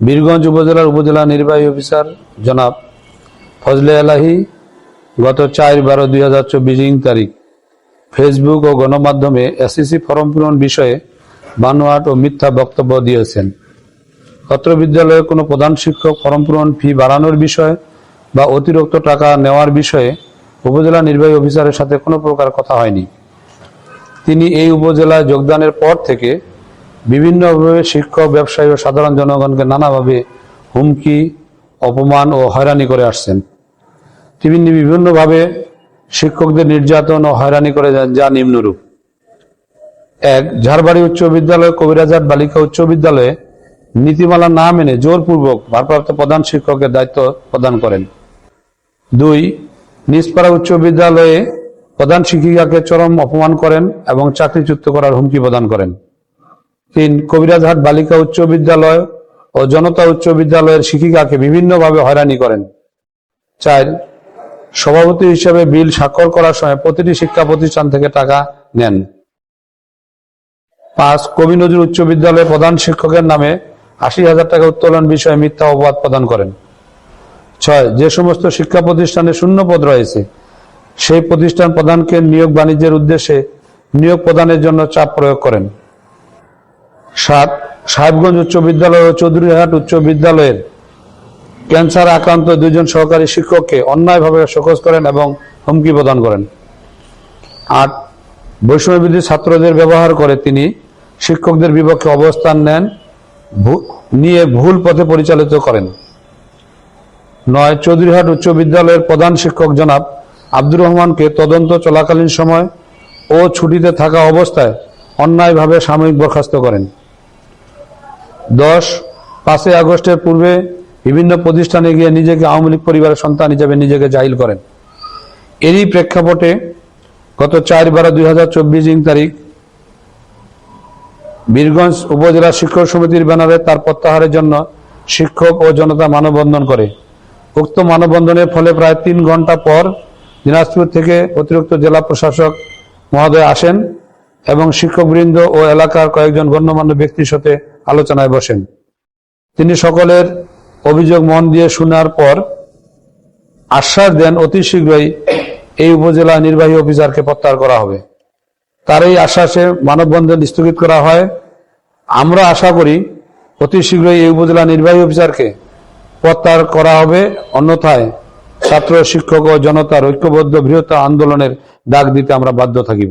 বীরগঞ্জ উপজেলার উপজেলা নির্বাহী অফিসার জনাব ফজলে আলাহি গত চার বারো দুই হাজার চব্বিশ তারিখ ফেসবুক ও গণমাধ্যমে এসএসসি ফর্ম পূরণ বিষয়ে বানোয়াট ও মিথ্যা বক্তব্য দিয়েছেন। অত্র বিদ্যালয়ে কোনো প্রধান শিক্ষক ফর্ম পূরণ ফি বাড়ানোর বিষয় বা অতিরিক্ত টাকা নেওয়ার বিষয়ে উপজেলা নির্বাহী অফিসারের সাথে কোনো প্রকার কথা হয়নি। তিনি এই উপজেলায় যোগদানের পর থেকে বিভিন্নভাবে শিক্ষক, ব্যবসায়ী ও সাধারণ জনগণকে নানাভাবে হুমকি, অপমান ও হয়রানি করে আসছেন। তিনি বিভিন্নভাবে শিক্ষকদের নির্যাতন ও হয়রানি করে যা নিম্নরূপ। এক, ঝাড়বাড়ি উচ্চ বিদ্যালয় কবিরাজাট বালিকা উচ্চ বিদ্যালয়ে নীতিমালা না মেনে জোরপূর্বক ভারপ্রাপ্ত প্রধান শিক্ষকের দায়িত্ব প্রদান করেন। দুই নিজপাড়া উচ্চ বিদ্যালয়ে প্রধান শিক্ষিকাকে চরম অপমান করেন এবং চাকরিচ্যুত করার হুমকি প্রদান করেন। তিন কবিরাজহাট বালিকা উচ্চ বিদ্যালয় ও জনতা উচ্চ বিদ্যালয়ের শিক্ষিকাকে বিভিন্নভাবে হয়রানি করেন। চার, সভাপতি হিসেবে বিল স্বাক্ষর করার সময় প্রতিটি শিক্ষা প্রতিষ্ঠান থেকে টাকা নেন। পাঁচ, কবি নজরুল উচ্চ বিদ্যালয়ের প্রধান শিক্ষকের নামে আশি হাজার টাকা উত্তোলন বিষয়ে মিথ্যা অপবাদ প্রদান করেন। ছয়, যে সমস্ত শিক্ষা প্রতিষ্ঠানে শূন্য পদ রয়েছে, সেই প্রতিষ্ঠান প্রধানকে নিয়োগ বাণিজ্যের উদ্দেশ্যে নিয়োগ প্রদানের জন্য চাপ প্রয়োগ করেন। সাত সাহেবগঞ্জ উচ্চ বিদ্যালয় ও চৌধুরীহাট উচ্চ বিদ্যালয়ের ক্যান্সার আক্রান্ত দুজন সহকারী শিক্ষককে অন্যায়ভাবে শোকজ করেন এবং হুমকি প্রদান করেন। আট বৈষম্যবিধি ছাত্রদের ব্যবহার করে তিনি শিক্ষকদের বিপক্ষে অবস্থান নেন নিয়ে ভুল পথে পরিচালিত করেন। নয় চৌধুরীহাট উচ্চ বিদ্যালয়ের প্রধান শিক্ষক জনাব আব্দুর রহমানকে তদন্ত চলাকালীন সময় ও ছুটিতে থাকা অবস্থায় অন্যায়ভাবে সাময়িক বরখাস্ত করেন। দশ, পাঁচই আগস্টের পূর্বে বিভিন্ন প্রতিষ্ঠানে গিয়ে নিজেকে আওয়ামী লীগ পরিবারের সন্তান হিসেবে নিজেকে জাহিল করেন। এরই প্রেক্ষাপটে গত চার বারো দুই হাজার চব্বিশ ইং তারিখ বীরগঞ্জ উপজেলা শিক্ষক সমিতির ব্যানারে তার প্রত্যাহারের জন্য শিক্ষক ও জনতা মানববন্ধন করে। উক্ত মানববন্ধনের ফলে প্রায় তিন ঘণ্টা পর দিনাজপুর থেকে অতিরিক্ত জেলা প্রশাসক মহোদয় আসেন এবং শিক্ষকবৃন্দ ও এলাকার কয়েকজন গণ্যমান্য ব্যক্তির সাথে আলোচনায় বসেন। তিনি সকলের অভিযোগ মন দিয়ে শোনার পর আশ্বাস দেন, অতি শীঘ্রই এই উপজেলা নির্বাহী অফিসারকে প্রত্যাহার করা হবে। তার এই আশ্বাসে মানববন্ধন স্থগিত করা হয়। আমরা আশা করি অতি শীঘ্রই এই উপজেলা নির্বাহী অফিসারকে প্রত্যাহার করা হবে। অন্যথায় ছাত্র, শিক্ষক ও জনতার ঐক্যবদ্ধ বৃহত্তর আন্দোলনের ডাক দিতে আমরা বাধ্য থাকিব।